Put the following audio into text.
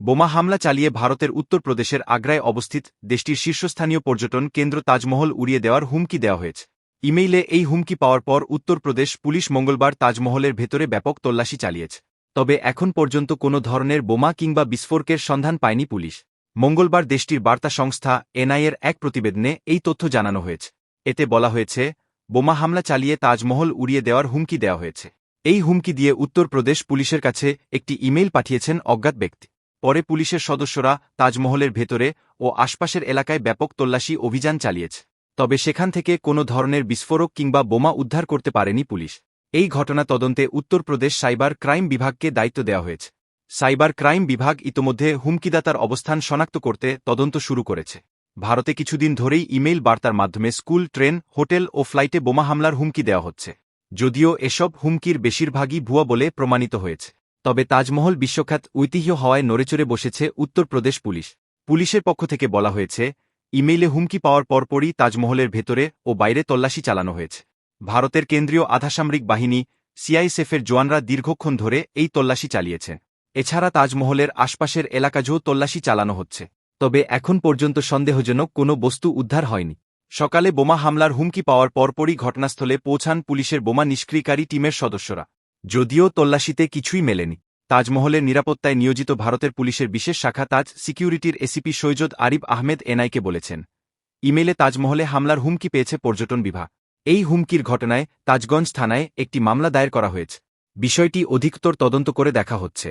বোমা হামলা চালিয়ে ভারতের উত্তরপ্রদেশের আগ্রায় অবস্থিত দেশটির শীর্ষস্থানীয় পর্যটন কেন্দ্র তাজমহল উড়িয়ে দেওয়ার হুমকি দেওয়া হয়েছে। ইমেইলে এই হুমকি পাওয়ার পর উত্তরপ্রদেশ পুলিশ মঙ্গলবার তাজমহলের ভেতরে ব্যাপক তল্লাশি চালিয়েছে। তবে এখন পর্যন্ত কোনো ধরনের বোমা কিংবা বিস্ফোরকের সন্ধান পায়নি পুলিশ। মঙ্গলবার দেশটির বার্তা সংস্থা এনআইএর এক প্রতিবেদনে এই তথ্য জানানো হয়েছে। এতে বলা হয়েছে, বোমা হামলা চালিয়ে তাজমহল উড়িয়ে দেওয়ার হুমকি দেওয়া হয়েছে। এই হুমকি দিয়ে উত্তরপ্রদেশ পুলিশের কাছে একটি ইমেইল পাঠিয়েছেন অজ্ঞাত ব্যক্তি। পরে পুলিশের সদস্যরা তাজমহলের ভেতরে ও আশপাশের এলাকায় ব্যাপক তল্লাশি অভিযান চালিয়েছে। তবে সেখান থেকে কোনো ধরনের বিস্ফোরক কিংবা বোমা উদ্ধার করতে পারেনি পুলিশ। এই ঘটনা তদন্তে উত্তরপ্রদেশ সাইবার ক্রাইম বিভাগকে দায়িত্ব দেওয়া হয়েছে। সাইবার ক্রাইম বিভাগ ইতোমধ্যে হুমকিদাতার অবস্থান শনাক্ত করতে তদন্ত শুরু করেছে। ভারতে কিছুদিন ধরেই ইমেইল বার্তার মাধ্যমে স্কুল, ট্রেন, হোটেল ও ফ্লাইটে বোমা হামলার হুমকি দেওয়া হচ্ছে। যদিও এসব হুমকির বেশিরভাগই ভুয়া বলে প্রমাণিত হয়েছে। তবে তাজমহল বিশ্বখ্যাত ঐতিহ্য হওয়ায় নড়েচড়ে বসেছে উত্তরপ্রদেশ পুলিশ। পুলিশের পক্ষ থেকে বলা হয়েছে, ইমেইলে হুমকি পাওয়ার পরপরই তাজমহলের ভেতরে ও বাইরে তল্লাশি চালানো হয়েছে। ভারতের কেন্দ্রীয় আধাসামরিক বাহিনী, সিআইএসএফের জোয়ানরা দীর্ঘক্ষণ ধরে এই তল্লাশি চালিয়েছে। এছাড়া তাজমহলের আশপাশের এলাকাজেও তল্লাশি চালানো হচ্ছে। তবে এখন পর্যন্ত সন্দেহজনক কোনো বস্তু উদ্ধার হয়নি। সকালে বোমা হামলার হুমকি পাওয়ার পরপরই ঘটনাস্থলে পৌঁছান পুলিশের বোমা নিষ্ক্রিয়কারী টিমের সদস্যরা। যদিও তল্লাশিতে কিছুই মেলেনি। তাজমহলের নিরাপত্তায় নিয়োজিত ভারতের পুলিশের বিশেষ শাখা তাজ সিকিউরিটির এসিপি সৈয়দ আরিব আহমেদ এনআইকে বলেছেন, ইমেলে তাজমহলে হামলার হুমকি পেয়েছে পর্যটন বিভাগ। এই হুমকির ঘটনায় তাজগঞ্জ থানায় একটি মামলা দায়ের করা হয়েছে। বিষয়টি অধিকতর তদন্ত করে দেখা হচ্ছে।